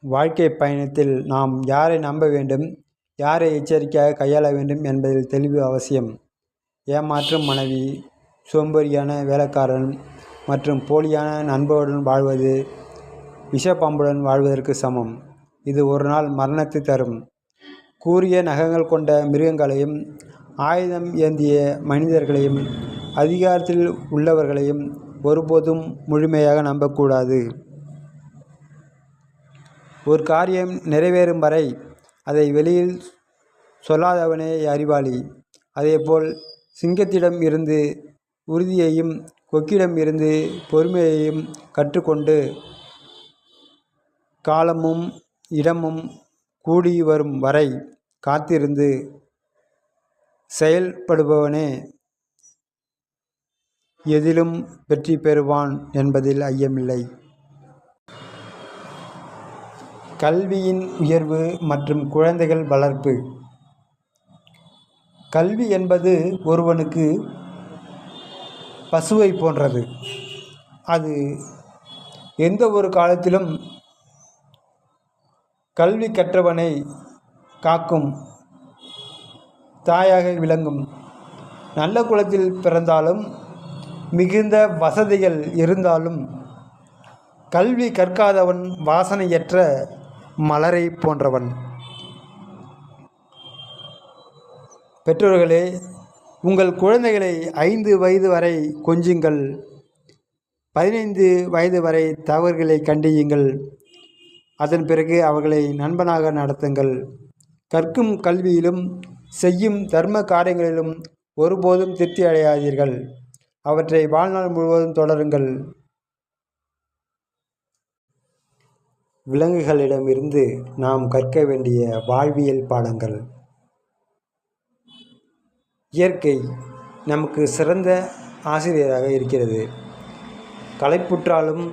வாழ்க்கை பயணத்தில் நாம் யாரை நம்ப வேண்டும்? யாரை எச்சரிக்கையாக கையாள வேண்டும் என்பதில் தெளிவு அவசியம். ஏமாற்றும் மனைவி சோம்பேறியான வேலைக்காரன் மற்றும் போலியான நண்பருடன் வாழ்வது விஷப்பாம்புடன் வாழ்வதற்கு சமம். இது ஒரு நாள் மரணத்தை தரும். கூறிய நகங்கள் கொண்ட மிருகங்களையும் ஆயுதம் ஏந்திய மனிதர்களையும் அதிகாரத்தில் உள்ளவர்களையும் ஒருபோதும் முழுமையாக நம்பக்கூடாது. ஒரு காரியம் நிறைவேறும் வரை அதை வெளியில் சொல்லாதவனே அறிவாளி. அதேபோல் சிங்கத்திடம் இருந்து உறுதியையும் கொக்கிடம் இருந்து பொறுமையையும் கற்றுக்கொண்டு காலமும் இடமும் கூடி வரும் வரை காத்திருந்து செயல்படுபவனே. எதிலும் வெற்றி பெறுவான் என்பதில் ஐயமில்லை. கல்வியின் உயர்வு மற்றும் குழந்தைகள் வளர்ப்பு. கல்வி என்பது ஒருவனுக்கு பசுவை போன்றது. அது எந்த ஒரு காலத்திலும் கல்வி கற்றவனை காக்கும் தாயாக விளங்கும். நல்ல குலத்தில் பிறந்தாலும் மிகுந்த வசதிகள் இருந்தாலும் கல்வி கற்காதவன் வாசனையற்ற மலரை போன்றவன். பெற்றோர்களே உங்கள் குழந்தைகளை ஐந்து வயது வரை கொஞ்சுங்கள். பதினைந்து வயது வரை தவறுகளை கண்டியுங்கள். அதன் பிறகு அவர்களை நண்பனாக நடத்துங்கள். கற்கும் கல்வியிலும் செய்யும் தர்ம காரியங்களிலும் ஒருபோதும் திருப்தி அடையாதீர்கள். அவற்றை வாழ்நாள் முழுவதும் தொடருங்கள். விலங்குகளிடமிருந்து நாம் கற்க வேண்டிய வாழ்வியல் பாடங்கள். இயற்கை நமக்கு சிறந்த ஆசிரியராக இருக்கிறது. களைப்புற்றாலும்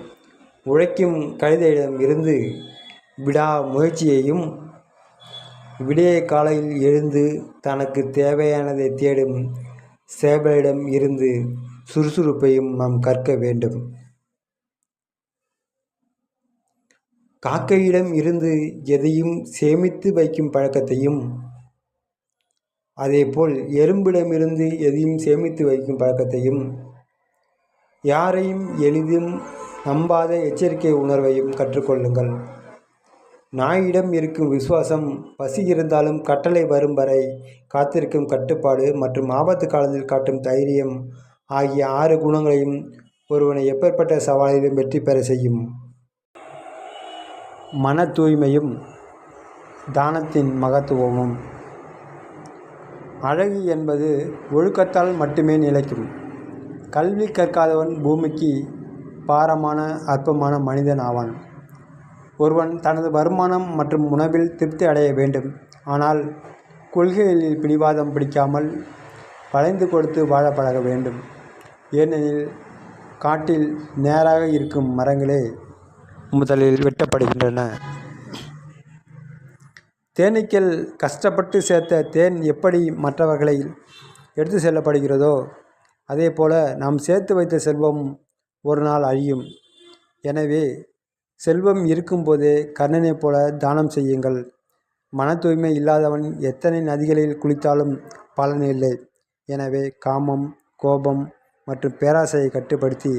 உழைக்கும் கழுதையிடம் இருந்து விடா முயற்சியையும் விடிய காலையில் எழுந்து தனக்கு தேவையானதை தேடும் சேவலிடம் இருந்து சுறுசுறுப்பையும் நாம் கற்க வேண்டும். காக்கையிடம் இருந்து எதையும் சேமித்து வைக்கும் பழக்கத்தையும் அதேபோல் எறும்பிடமிருந்து எதையும் சேமித்து வைக்கும் பழக்கத்தையும் யாரையும் எளிதும் நம்பாத எச்சரிக்கை உணர்வையும் கற்றுக்கொள்ளுங்கள். நாயிடம் இருக்கும் விசுவாசம் பசி இருந்தாலும் கட்டளை வரும் வரை காத்திருக்கும் கட்டுப்பாடு மற்றும் ஆபத்து காலத்தில் காட்டும் தைரியம் ஆகிய ஆறு குணங்களையும் ஒருவனை எப்பேற்பட்ட சவாலிலும் வெற்றி பெற செய்யும். மன தூய்மையும் தானத்தின் மகத்துவமும். அழகு என்பது ஒழுக்கத்தால் மட்டுமே நிலைக்கும். கல்வி கற்காதவன் பூமிக்கு பாரமான அற்பமான மனிதன் ஆவான். ஒருவன் தனது வருமானம் மற்றும் உணவில் திருப்தி அடைய வேண்டும். ஆனால் கொள்கைகளில் பிடிவாதம் பிடிக்காமல் வளைந்து கொடுத்து வாழ பழக வேண்டும். ஏனெனில் காட்டில் நேராக இருக்கும் மரங்களே முதலில் வெட்டப்படுகின்றன. தேனீக்கள் கஷ்டப்பட்டு சேர்த்த தேன் எப்படி மற்றவர்களை எடுத்து செல்லப்படுகிறதோ அதே போல் நாம் சேர்த்து வைத்த செல்வம் ஒரு நாள் அழியும். எனவே செல்வம் இருக்கும்போதே கர்ணனைப் போல தானம் செய்யுங்கள். மன தூய்மை இல்லாதவன் எத்தனை நதிகளில் குளித்தாலும் பலன் இல்லை. எனவே காமம் கோபம் மற்றும் பேராசையை கட்டுப்படுத்தி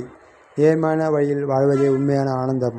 நேர்மையான வழியில் வாழ்வதே உண்மையான ஆனந்தம்.